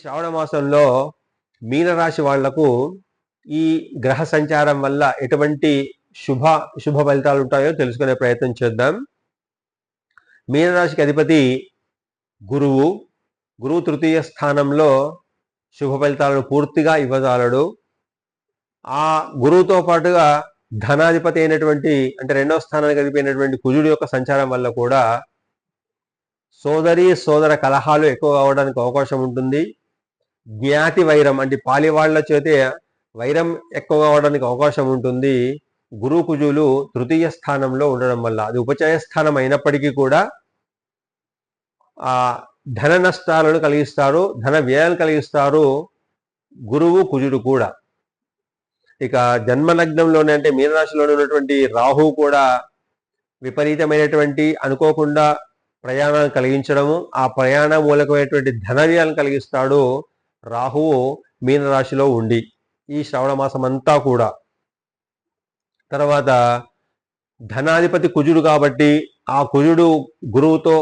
శ్రావణ మాసంలో మీనరాశి వాళ్ళకు ఈ గ్రహ సంచారం వల్ల ఎటువంటి శుభ శుభ ఫలితాలు ఉంటాయో తెలుసుకునే ప్రయత్నం చేద్దాం. మీనరాశికి అధిపతి గురువు. గురువు తృతీయ స్థానంలో శుభ ఫలితాలను పూర్తిగా ఇవ్వజాలడు ఆ గురువుతో పాటుగా ధనాధిపతి అయినటువంటి అంటే రెండవ స్థానానికి అధిపోయినటువంటి కుజుడు యొక్క సంచారం వల్ల కూడా సోదరి సోదర కలహాలు ఎక్కువ అవడానికి అవకాశం ఉంటుంది. జ్ఞాతి వైరం అంటే పాలివాళ్ళ చేతే వైరం ఎక్కువ అవడానికి అవకాశం ఉంటుంది. గురు కుజులు తృతీయ స్థానంలో ఉండడం వల్ల అది ఉపచయ స్థానం అయినప్పటికీ కూడా ఆ ధన నష్టాలను కలిగిస్తారు ధన వ్యయాలు కలిగిస్తారు గురువు కుజుడు కూడా. ఇక జన్మలగ్నంలోనే అంటే మీనరాశిలోనే ఉన్నటువంటి రాహు కూడా విపరీతమైనటువంటి అనుకోకుండా ప్రయాణాలు కలిగించడము ఆ ప్రయాణ మూలకమైనటువంటి ధన వ్యయాలను కలిగిస్తాడు. రాహువు మీనరాశిలో ఉండి ఈ శ్రవణ మాసం అంతా కూడా. తర్వాత ధనాధిపతి కుజుడు కాబట్టి ఆ కుజుడు గురువుతో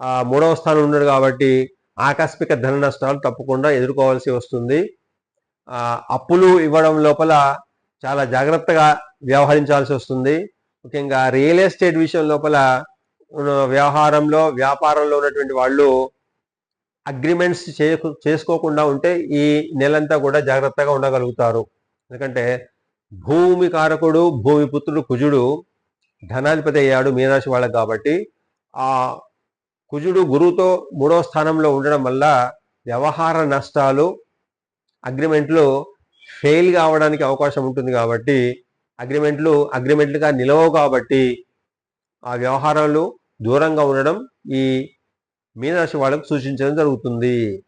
ఆ మూడవ స్థానం ఉన్నాడు కాబట్టి ఆకస్మిక ధన నష్టాలు తప్పకుండా ఎదుర్కోవాల్సి వస్తుంది. అప్పులు ఇవ్వడం లోపల చాలా జాగ్రత్తగా వ్యవహరించాల్సి వస్తుంది. ముఖ్యంగా రియల్ ఎస్టేట్ విషయం లోపల ఉన్న వ్యవహారంలో వ్యాపారంలో ఉన్నటువంటి వాళ్ళు అగ్రిమెంట్స్ చేసుకోకుండా ఉంటే ఈ నెలంతా కూడా జాగ్రత్తగా ఉండగలుగుతారు. ఎందుకంటే భూమి కారకుడు భూమి పుత్రుడు కుజుడు ధనాధిపతి అయ్యాడు మీనరాశి వాళ్ళకి కాబట్టి ఆ కుజుడు గురువుతో మూడో స్థానంలో ఉండడం వల్ల వ్యవహార నష్టాలు అగ్రిమెంట్లు ఫెయిల్ కావడానికి అవకాశం ఉంటుంది కాబట్టి అగ్రిమెంట్లు అగ్రిమెంట్లుగా నిలవవు కాబట్టి ఆ వ్యవహారాలు దూరంగా ఉండడం ఈ మీనరాశి వాళ్ళకు సూచించడం జరుగుతుంది.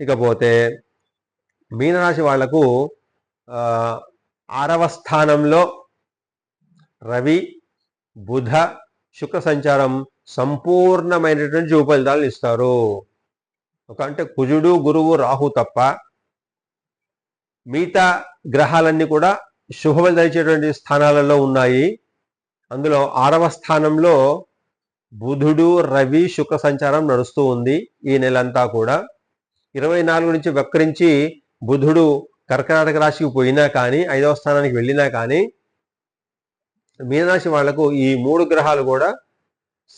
ఇకపోతే మీనరాశి వాళ్ళకు ఆరవ స్థానంలో రవి బుధ శుక్ర సంచారం సంపూర్ణమైనటువంటి శుభ ఫలితాలను ఇస్తారు. ఒక అంటే కుజుడు గురువు రాహు తప్ప మిగతా గ్రహాలన్నీ కూడా శుభ ఫలితాలు స్థానాలలో ఉన్నాయి. అందులో ఆరవ స్థానంలో బుధుడు రవి శుక్ర సంచారం నడుస్తూ ఉంది ఈ నెలంతా కూడా. ఇరవై నాలుగు నుంచి వక్రించి బుధుడు కర్కటక రాశికి పోయినా కానీ ఐదవ స్థానానికి వెళ్ళినా కానీ మీనరాశి వాళ్ళకు ఈ మూడు గ్రహాలు కూడా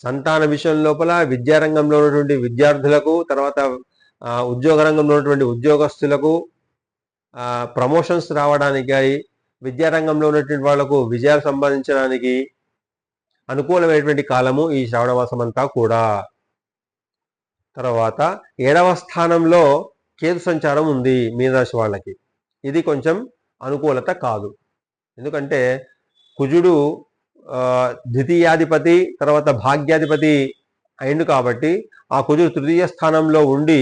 సంతాన విషయం లోపల విద్యారంగంలో ఉన్నటువంటి విద్యార్థులకు తర్వాత ఉద్యోగ రంగంలో ఉన్నటువంటి ఉద్యోగస్తులకు ప్రమోషన్స్ రావడానికి విద్యారంగంలో ఉన్నటువంటి వాళ్ళకు విజయాలు సంపాదించడానికి అనుకూలమైనటువంటి కాలము ఈ శ్రావణమాసం అంతా కూడా. తర్వాత ఏడవ స్థానంలో కేతు సంచారం ఉంది మీనరాశి వాళ్ళకి. ఇది కొంచెం అనుకూలత కాదు. ఎందుకంటే కుజుడు ద్వితీయాధిపతి తర్వాత భాగ్యాధిపతి అయిండు కాబట్టి ఆ కుజుడు తృతీయ స్థానంలో ఉండి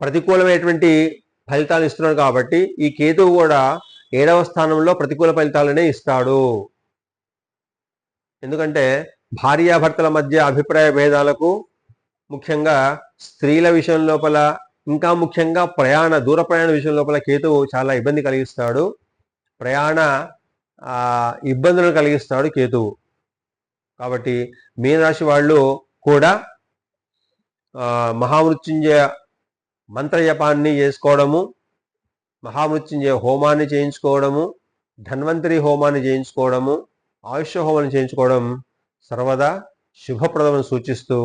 ప్రతికూలమైనటువంటి ఫలితాలు ఇస్తున్నాడు కాబట్టి ఈ కేతువు కూడా ఏడవ స్థానంలో ప్రతికూల ఫలితాలనే ఇస్తాడు. ఎందుకంటే భార్యాభర్తల మధ్య అభిప్రాయ భేదాలకు ముఖ్యంగా స్త్రీల విషయం లోపల ఇంకా ముఖ్యంగా ప్రయాణ దూర ప్రయాణ విషయం లోపల కేతువు చాలా ఇబ్బంది కలిగిస్తాడు. ప్రయాణ ఇబ్బందులను కలిగిస్తాడు కేతువు. కాబట్టి మీనరాశి వాళ్ళు కూడా మహామృత్యుంజయ మంత్రజపాన్ని చేసుకోవడము మహామృత్యుంజయ హోమాన్ని చేయించుకోవడము ధన్వంతరి హోమాన్ని చేయించుకోవడము ఆయుష హోమాన్ని చేయించుకోవడం సర్వదా శుభప్రదమని సూచిస్తూ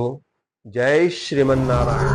జై శ్రీమన్నారాయణ.